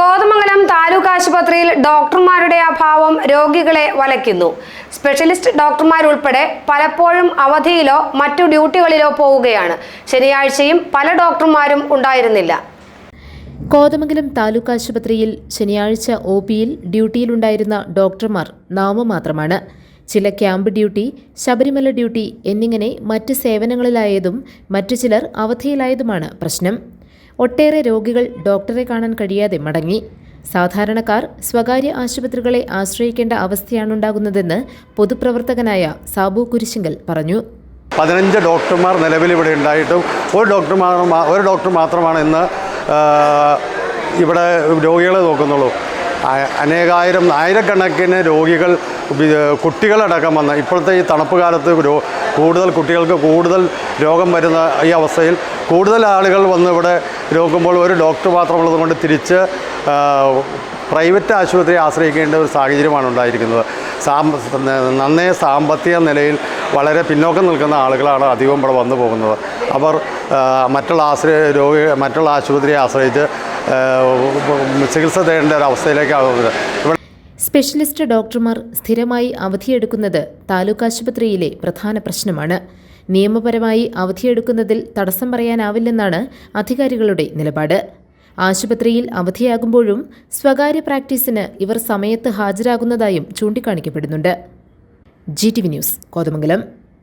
കോതമംഗലം താലൂക്ക് ആശുപത്രിയിൽ ഡോക്ടർമാരുടെ അഭാവം രോഗികളെ വലയ്ക്കുന്നു. സ്പെഷ്യലിസ്റ്റ് ഡോക്ടർമാരുൾപ്പെടെ പലപ്പോഴും അവധിയിലോ മറ്റു ഡ്യൂട്ടികളിലോ പോവുകയാണ്. ശനിയാഴ്ചയും പല ഡോക്ടർമാരും ഉണ്ടായിരുന്നില്ല. കോതമംഗലം താലൂക്ക് ആശുപത്രിയിൽ ശനിയാഴ്ച ഒ പിയിൽ ഡ്യൂട്ടിയിലുണ്ടായിരുന്ന ഡോക്ടർമാർ നാമമാത്രമാണ്. ചില ക്യാമ്പ് ഡ്യൂട്ടി ശബരിമല ഡ്യൂട്ടി എന്നിങ്ങനെ മറ്റ് സേവനങ്ങളിലായതും മറ്റു ചിലർ അവധിയിലായതുമാണ് പ്രശ്നം. ഒട്ടേറെ രോഗികൾ ഡോക്ടറെ കാണാൻ കഴിയാതെ മടങ്ങി. സാധാരണക്കാർ സ്വകാര്യ ആശുപത്രികളെ ആശ്രയിക്കേണ്ട അവസ്ഥയാണുണ്ടാകുന്നതെന്ന് പൊതുപ്രവർത്തകനായ സാബു കുരിശിങ്കൽ പറഞ്ഞു. പതിനഞ്ച് ഡോക്ടർമാർ നിലവിൽ ഇവിടെ ഉണ്ടായിട്ടും ഒരു ഡോക്ടർമാർ ഒരു ഡോക്ടർ മാത്രമാണ് ഇന്ന് ഇവിടെ രോഗികളെ നോക്കുന്നുള്ളൂ. അനേകായിരം ആയിരക്കണക്കിന് രോഗികൾ കുട്ടികളടക്കം വന്ന. ഇപ്പോഴത്തെ ഈ തണുപ്പ് കാലത്ത് കൂടുതൽ കുട്ടികൾക്ക് കൂടുതൽ രോഗം വരുന്ന ഈ അവസ്ഥയിൽ കൂടുതൽ ആളുകൾ വന്ന് ഇവിടെ രോഗുമ്പോൾ ഒരു ഡോക്ടർ മാത്രമുള്ളത് കൊണ്ട് തിരിച്ച് പ്രൈവറ്റ് ആശുപത്രിയെ ആശ്രയിക്കേണ്ട ഒരു സാഹചര്യമാണ് ഉണ്ടായിരിക്കുന്നത്. നന്നേ സാമ്പത്തിക നിലയിൽ വളരെ പിന്നോക്കം നിൽക്കുന്ന ആളുകളാണ് അധികം ഇവിടെ വന്നു പോകുന്നത്. അവർ മറ്റുള്ള ആശ്രയ രോഗി മറ്റുള്ള ആശുപത്രിയെ ആശ്രയിച്ച് ചികിത്സ തേടേണ്ട ഒരു അവസ്ഥയിലേക്കാകുന്നത് സ്പെഷ്യലിസ്റ്റ് ഡോക്ടർമാർ സ്ഥിരമായി അവധിയെടുക്കുന്നത് താലൂക്ക് ആശുപത്രിയിലെ പ്രധാന പ്രശ്നമാണ്. നിയമപരമായി അവധിയെടുക്കുന്നതിൽ തടസ്സം പറയാനാവില്ലെന്നാണ് അധികാരികളുടെ നിലപാട്. ആശുപത്രിയിൽ അവധിയാകുമ്പോഴും സ്വകാര്യ പ്രാക്ടീസിന് ഇവർ സമയത്ത് ഹാജരാകുന്നതായും ചൂണ്ടിക്കാണിക്കപ്പെടുന്നുണ്ട്. G T V news Kothamangalam.